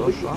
Došla.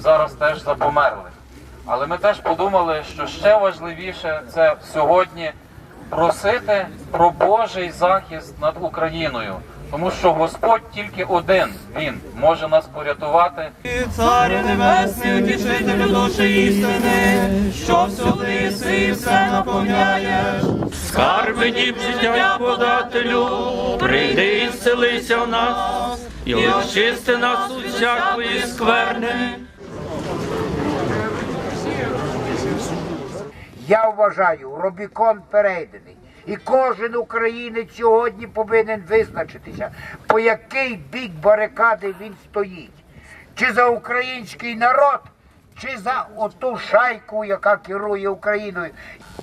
зараз теж за померлих. Але ми теж подумали, що ще важливіше це сьогодні просити про Божий захист над Україною. Тому що Господь тільки один, Він може нас порятувати. Царю небесний, утішителю душі істини, що всюди си і все наповняєш. Скарби діб життя подателю, прийди і вселися в нас, і очисти нас у всякої скверни. Я вважаю, Рубікон перейдений. І кожен українець сьогодні повинен визначитися, по який бік барикади він стоїть. Чи за український народ, чи за оту шайку, яка керує Україною.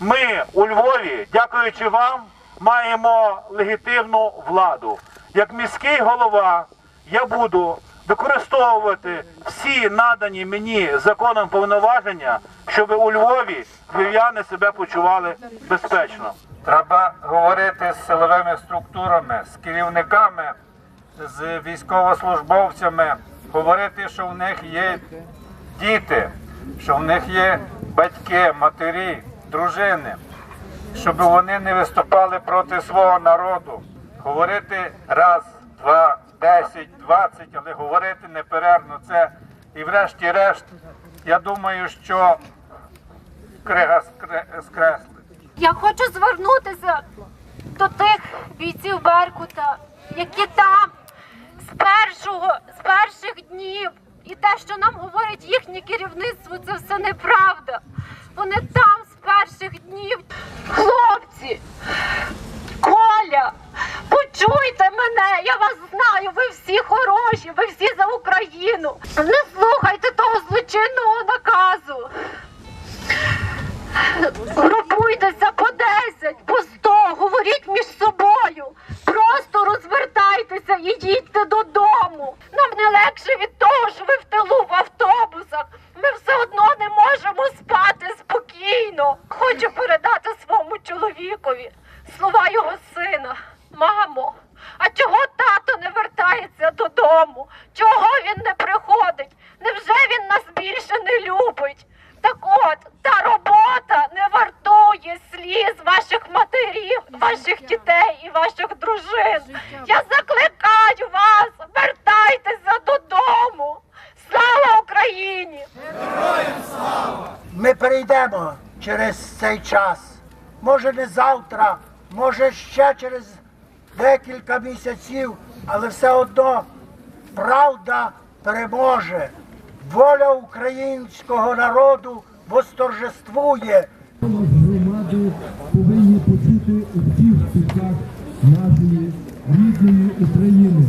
Ми у Львові, дякуючи вам, маємо легітимну владу. Як міський голова, я буду використовувати всі надані мені законом повноваження, щоб у Львові львів'яни себе почували безпечно. Треба говорити з силовими структурами, з керівниками, з військовослужбовцями, говорити, що в них є діти, що в них є батьки, матері, дружини, щоб вони не виступали проти свого народу. Говорити раз, два, десять, двадцять, але говорити неперервно. Це і врешті-решт, я думаю, що крига. Я хочу звернутися до тих бійців Беркута, які там з першого, з перших днів, і те, що нам говорить їхнє керівництво, це все неправда. Вони там з перших днів. Хлопці, Коля, почуйте мене, я вас знаю, ви всі хороші, ви всі за Україну. Не слухайте того злочинного наказу. Групуйтеся по 10, по 100, говоріть між собою. Просто розвертайтеся і їдьте додому. Нам не легше від того, що ви в тилу в автобусах. Ми все одно не можемо спати спокійно. Хочу передати своєму чоловікові слова його сина. Мамо, а чого тато не вертається додому? Чого він не приходить? Невже він нас більше не любить? Так от, та робота не вартує сліз ваших матерів, ваших дітей і ваших дружин. Я закликаю вас, вертайтеся додому. Слава Україні! Ми перейдемо через цей час. Може не завтра, може ще через декілька місяців, але все одно правда переможе. Воля українського народу восторжествує. громади повинні почути у всіх кутках нашої рідної України.